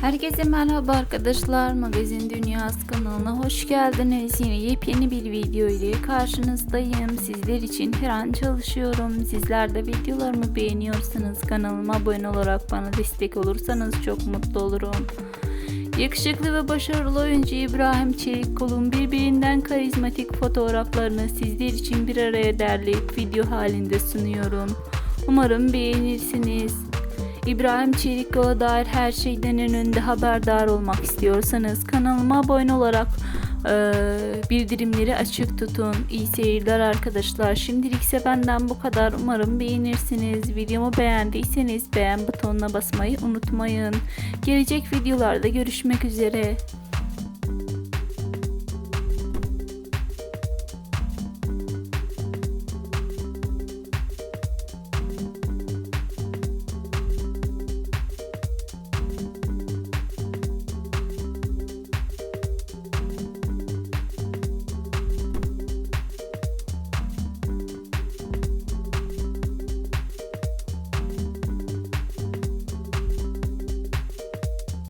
Herkese merhaba arkadaşlar. Magazin Dünyası kanalına hoş geldiniz. Yine yepyeni bir video ile karşınızdayım. Sizler için her an çalışıyorum. Sizler de videolarımı beğeniyorsanız kanalıma abone olarak bana destek olursanız çok mutlu olurum. Yakışıklı ve başarılı oyuncu İbrahim Çelikkol'un birbirinden karizmatik fotoğraflarını sizler için bir araya derleyip video halinde sunuyorum. Umarım beğenirsiniz. İbrahim Çelikkol'a dair her şeyden en önde haberdar olmak istiyorsanız kanalıma abone olarak eee, bildirimleri açık tutun. İyi seyirler arkadaşlar. Şimdilik ise benden bu kadar. Umarım beğenirsiniz. Videomu beğendiyseniz beğen butonuna basmayı unutmayın. Gelecek videolarda görüşmek üzere.